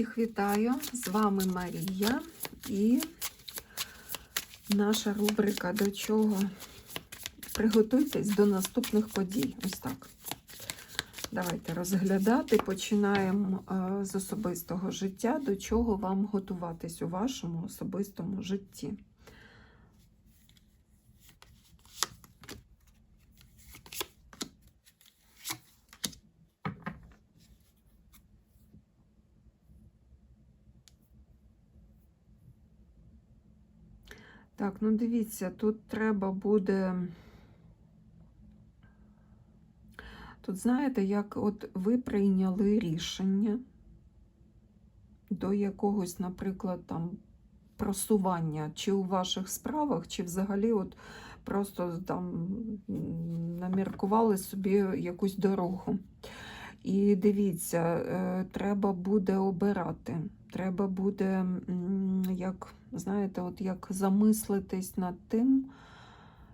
Всіх вітаю! З вами Марія і наша рубрика до чого? Приготуйтесь до наступних подій. Ось так. Давайте розглядати. Починаємо е, з особистого життя, до чого вам готуватись у вашому особистому житті. Так, ну дивіться, тут треба буде. Тут, знаєте, як от ви прийняли рішення до якогось, наприклад, там просування, чи у ваших справах, чи взагалі от просто там наміркували собі якусь дорогу. І дивіться, е, треба буде обирати. Треба буде, як, знаєте, от як замислитись над тим,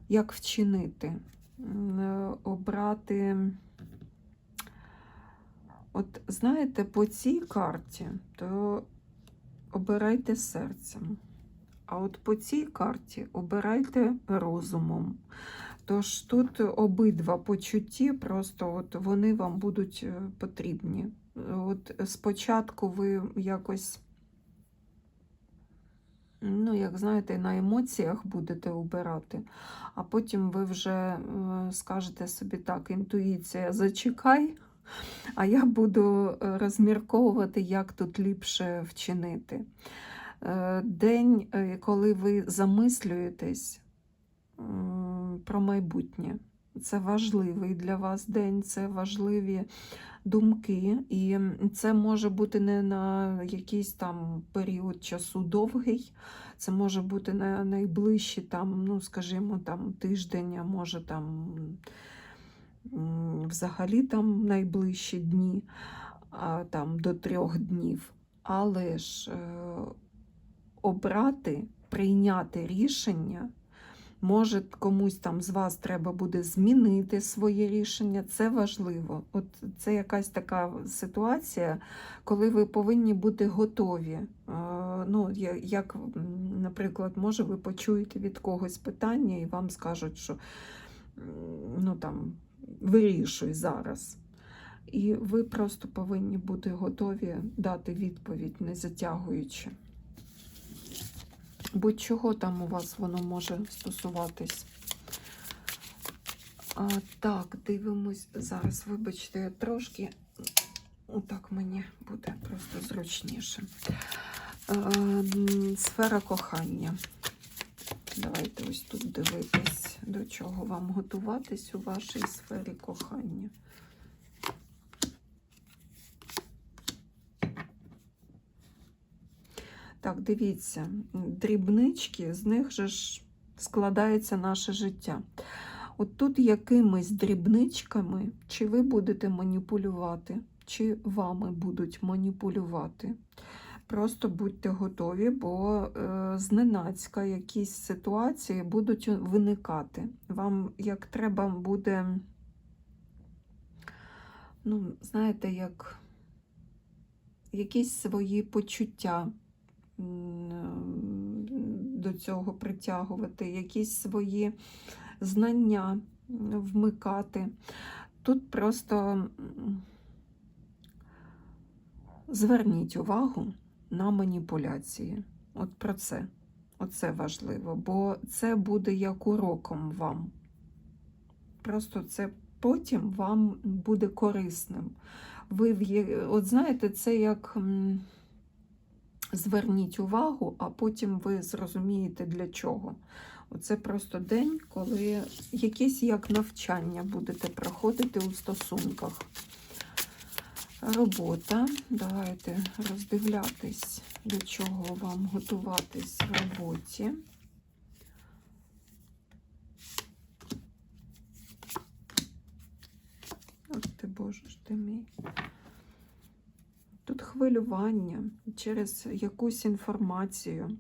як вчинити, е, обрати. От знаєте, по цій карті, то обирайте серцем. А от по цій карті обирайте розумом. Тож тут обидва почутті, просто от вони вам будуть е, потрібні. От спочатку ви якось, ну, як знаєте, на емоціях будете обирати, а потім ви вже е, скажете собі так, інтуїція, зачекай, а я буду розмірковувати, як тут ліпше вчинити. Е, День, коли ви замислюєтесь про майбутнє. Це важливий для вас день, це важливі думки, і це може бути не на якийсь там період часу довгий, це може бути на найближчі, там, ну, скажімо, там тиждень, а може там взагалі там найближчі дні, там до трьох днів. Але ж е, обрати, прийняти рішення. Може, комусь там з вас треба буде змінити своє рішення, це важливо. От Це якась така ситуація, коли ви повинні бути готові. Ну, Як, наприклад, може, ви почуєте від когось питання і вам скажуть, що ну, там, вирішуй зараз. І ви просто повинні бути готові дати відповідь, не затягуючи. Будь-чого там у вас воно може стосуватись. А, Так, дивимось зараз, вибачте, я трошки, отак мені буде просто зручніше. А, сфера кохання. Давайте ось тут дивитись, до чого вам готуватись у вашій сфері кохання. Так, дивіться, дрібнички, з них же ж складається наше життя. От тут якимись дрібничками, чи ви будете маніпулювати, чи вами будуть маніпулювати. Просто будьте готові, бо е, зненацька якісь ситуації будуть виникати. Вам як треба буде, ну, знаєте, як якісь свої почуття до цього притягувати, якісь свої знання вмикати. Тут просто зверніть увагу на маніпуляції. От про це. Оце важливо, бо це буде як уроком вам. Просто це потім вам буде корисним. Ви, От знаєте, це як. Зверніть увагу, а потім ви зрозумієте для чого. Оце просто день, коли якесь як навчання будете проходити у стосунках. Робота. Давайте роздивлятись, до чого вам готуватись в роботі. От ти Боже ж ти мій. Тут хвилювання через якусь інформацію.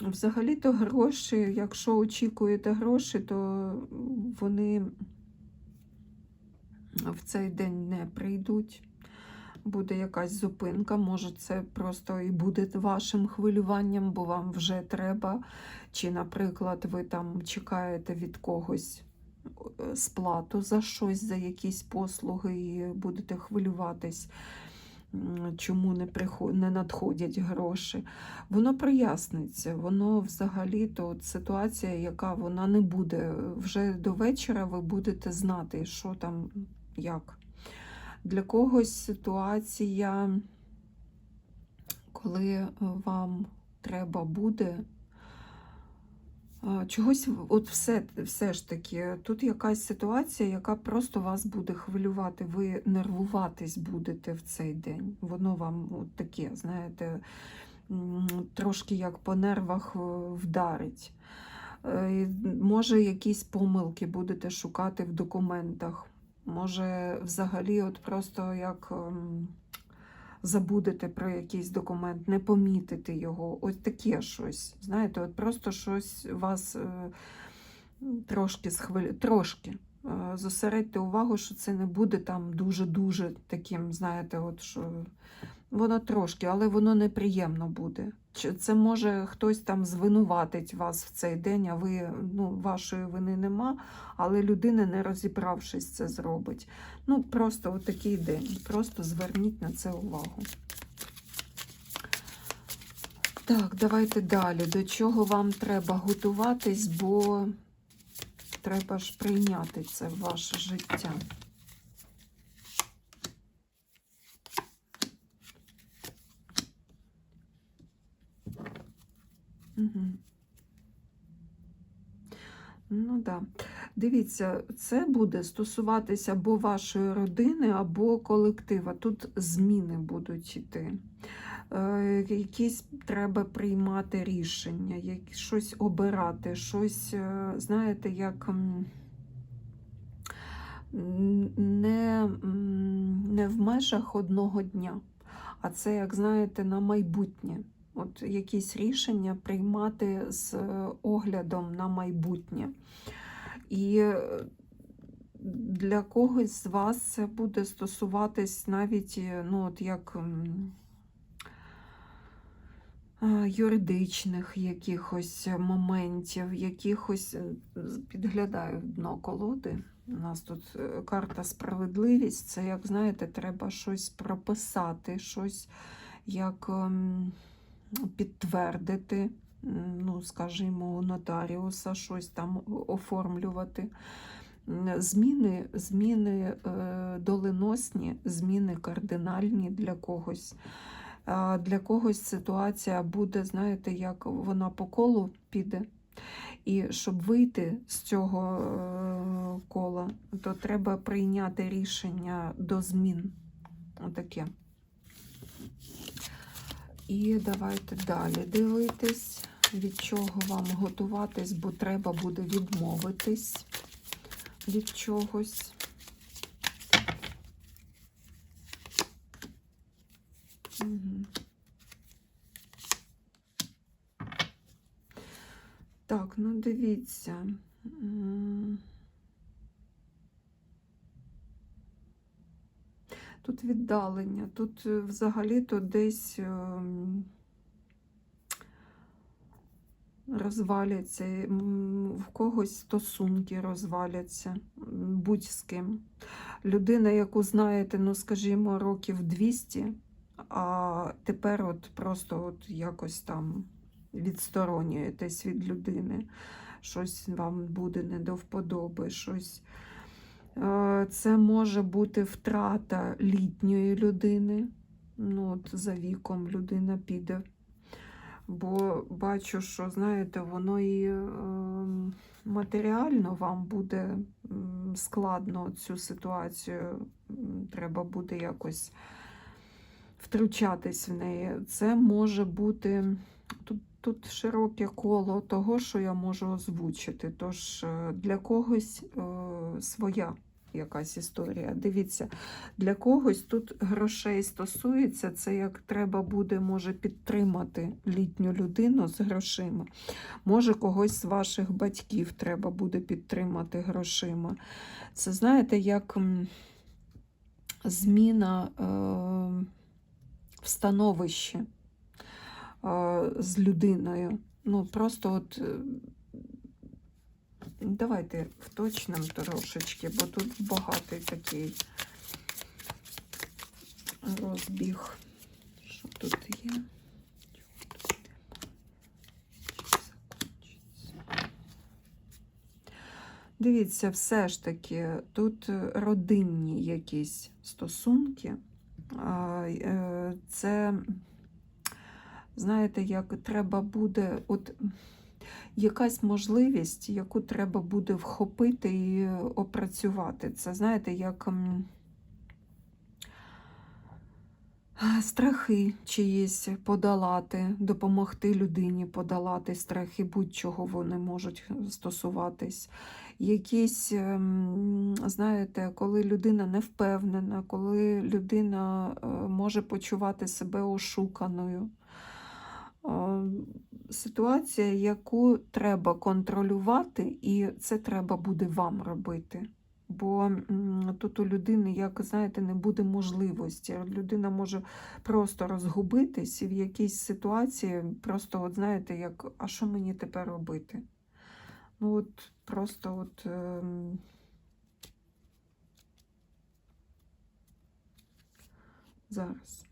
Взагалі-то гроші, якщо очікуєте гроші, то вони в цей день не прийдуть. буде якась зупинка, може, це просто і буде вашим хвилюванням, бо вам вже треба. Чи, наприклад, ви там чекаєте від когось сплату за щось, за якісь послуги, і будете хвилюватись, чому не, приход... не надходять гроші. Воно проясниться, воно взагалі то ситуація, яка вона не буде. Вже до вечора ви будете знати, що там, як. Для когось ситуація, коли вам треба буде чогось, от все, все ж таки, тут якась ситуація, яка просто вас буде хвилювати. Ви нервуватись будете в цей день. Воно вам от таке, знаєте, трошки як по нервах е, вдарить. Е, Може, якісь помилки будете шукати в документах. Може, взагалі, от просто як ем, забудете про якийсь документ, не помітите його. Ось таке щось. Знаєте, от просто щось вас е, трошки схвилює. Трошки. Е, Зосередьте увагу, що це не буде там дуже-дуже таким, знаєте, от що воно трошки, але воно неприємно буде. Це може хтось там звинуватить вас в цей день, а ви ну, вашої вини нема, але людина, не розібравшись, це зробить. Ну, просто такий день. Просто зверніть на це увагу. Так, давайте далі. До чого вам треба готуватись, бо треба ж прийняти це в ваше життя. Угу. Ну. Да. Дивіться, це буде стосуватися або вашої родини, або колектива. Тут зміни будуть йти. Е, якісь треба приймати рішення, як, щось обирати, щось, е, знаєте, як не, не в межах одного дня, а це, як знаєте, на майбутнє. От якісь рішення приймати з е, оглядом на майбутнє. І е, для когось з вас це буде стосуватись навіть е, ну, от як юридичних якихось моментів, якихось підглядаю в дно колоди. У нас тут карта справедливість. Це, як знаєте, треба щось прописати, щось як ем, підтвердити, ну, скажімо, у нотаріуса щось там оформлювати. Зміни, зміни е, доленосні, зміни кардинальні для когось. Для когось ситуація буде, знаєте, як вона по колу піде. І щоб вийти з цього е, кола, то треба прийняти рішення до змін. Отаке. І давайте далі дивитись, від чого вам готуватись, бо треба буде відмовитись від чогось. Так, ну дивіться. Тут віддалення, тут е, взагалі-то десь ем, розваляться, в когось стосунки розваляться, будь з ким. Людина, яку знаєте, ну, скажімо, років 200, а тепер от просто от якось там відсторонюєтесь від людини, щось вам буде не до вподоби, щось. Це може бути втрата літньої людини. Ну, от за віком людина піде. Бо бачу, що, знаєте, воно і е, матеріально вам буде складно цю ситуацію. Треба буде якось втручатись в неї. Це може бути тут, тут широке коло того, що я можу озвучити. Тож е, для когось е, своя якась історія. Дивіться, для когось тут грошей стосується, це як треба буде, може підтримати літню людину з грошима. Може, когось з ваших батьків треба буде підтримати грошима. Це знаєте, як зміна. Е, в становищі з людиною. Ну, просто от е, давайте вточнемо трошечки, бо тут багатий такий розбіг. Що тут є? Дивіться, все ж таки, тут родинні якісь стосунки. Е, Це, знаєте, як треба буде, от якась можливість, яку треба буде вхопити і опрацювати. Це, знаєте, як страхи чиїсь подолати, допомогти людині подолати страхи, будь-чого вони можуть стосуватись. Якісь, ем, знаєте, коли людина не впевнена, коли людина е, може почувати себе ошуканою. Е, Ситуація, яку треба контролювати, і це треба буде вам робити. Бо тут у людини, як знаєте, не буде можливості. Людина може просто розгубитись і в якійсь ситуації, просто, от знаєте, як, а що мені тепер робити? Ну, от просто от. ем, Зараз.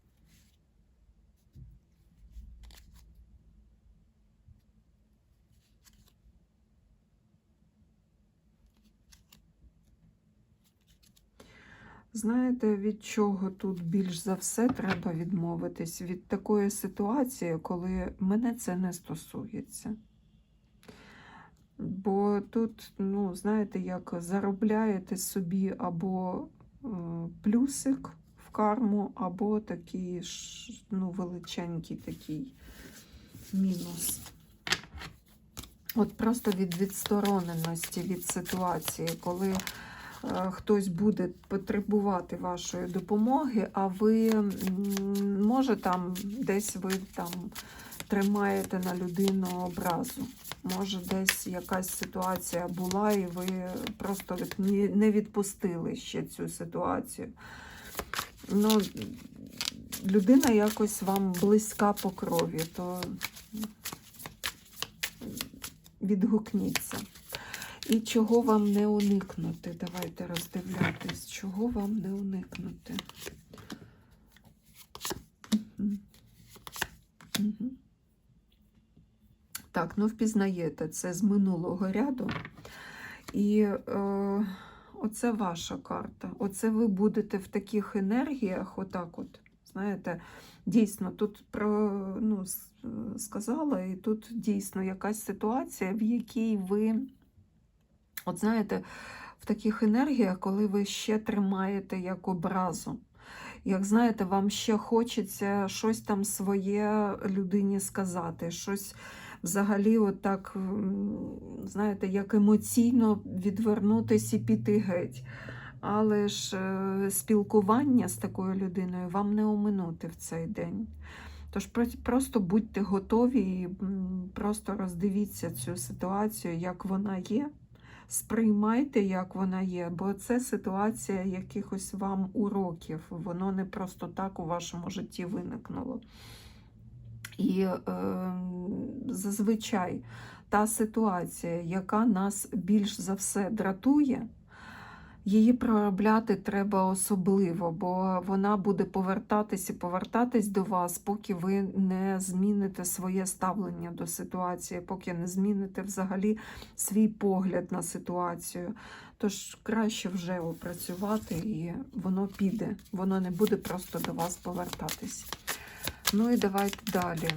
Знаєте, від чого тут більш за все треба відмовитись? Від такої ситуації, коли мене це не стосується. Бо тут, ну, знаєте, як заробляєте собі або е, плюсик в карму, або такий ну, величенький такий мінус. От просто від відстороненості від ситуації, коли хтось буде потребувати вашої допомоги, а ви, може, там десь ви там тримаєте на людину образу. Може, десь якась ситуація була, і ви просто не відпустили ще цю ситуацію. Ну, людина якось вам близька по крові, то відгукніться. І чого вам не уникнути? Давайте роздивлятись, чого вам не уникнути. Так, ну впізнаєте, це з минулого ряду. І е, оце ваша карта. Оце ви будете в таких енергіях, отак от, знаєте, дійсно, тут про, ну, сказала, і тут дійсно якась ситуація, в якій ви, от знаєте, в таких енергіях, коли ви ще тримаєте як образу. Як знаєте, вам ще хочеться щось там своє людині сказати, щось взагалі, отак, знаєте, як емоційно відвернутися і піти геть. Але ж е, спілкування з такою людиною вам не оминути в цей день. Тож просто будьте готові і просто роздивіться цю ситуацію, як вона є. Сприймайте, як вона є, бо це ситуація якихось вам уроків. Воно не просто так у вашому житті виникнуло. І е, зазвичай та ситуація, яка нас більш за все дратує, її проробляти треба особливо, бо вона буде повертатись і повертатись до вас, поки ви не зміните своє ставлення до ситуації, поки не зміните взагалі свій погляд на ситуацію. Тож краще вже опрацювати, і воно піде, воно не буде просто до вас повертатись. Ну і давайте далі.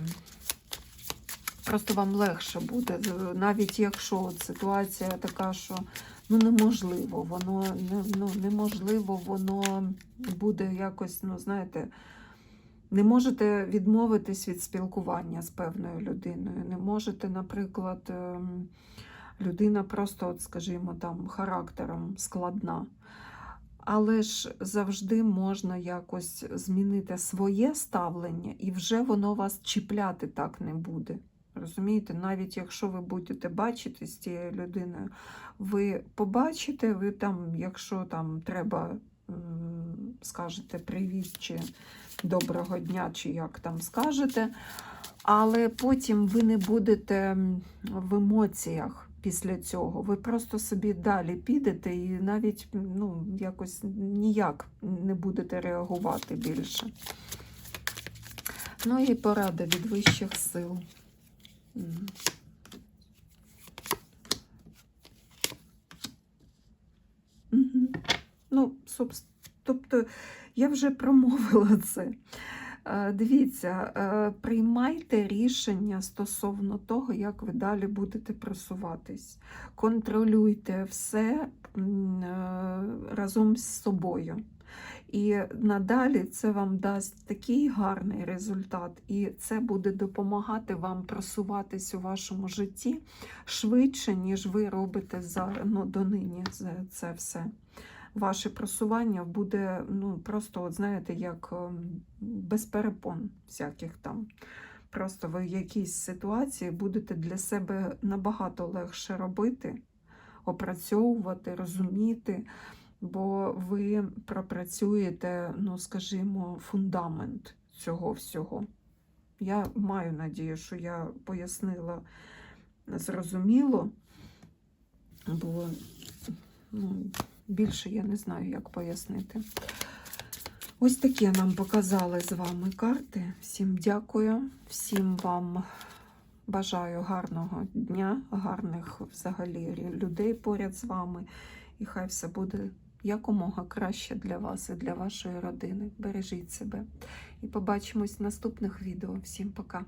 Просто вам легше буде, навіть якщо от ситуація така, що ну неможливо, воно ну, неможливо, воно буде якось, ну знаєте, не можете відмовитись від спілкування з певною людиною. Не можете, наприклад, ем, людина просто, от, скажімо, там характером складна. Але ж завжди можна якось змінити своє ставлення, і вже воно вас чіпляти так не буде. Розумієте, навіть якщо ви будете бачити з цією людиною, ви побачите, ви там, якщо там треба скажете привіт чи доброго дня, чи як там скажете. Але потім ви не будете в емоціях після цього. Ви просто собі далі підете і навіть ну, якось ніяк не будете реагувати більше. Ну і порада від вищих сил. М. Ну, тобто, я вже промовила це. Е, Дивіться, е, приймайте рішення стосовно того, як ви далі будете просуватись. Контролюйте все е, разом з собою. І надалі це вам дасть такий гарний результат, і це буде допомагати вам просуватись у вашому житті швидше, ніж ви робите за, ну, донині це, це все. Ваше просування буде ну, просто, от знаєте, як ем, без перепон всяких там. Просто ви в якійсь ситуації будете для себе набагато легше робити, опрацьовувати, розуміти, бо ви пропрацюєте, ну, скажімо, фундамент цього всього. Я маю надію, що я пояснила зрозуміло, бо ну, більше я не знаю, як пояснити. Ось таке нам показали з вами карти. Всім дякую, всім вам бажаю гарного дня, гарних взагалі людей поряд з вами. І хай все буде якомога краще для вас і для вашої родини. Бережіть себе. І побачимось в наступних відео. Всім пока!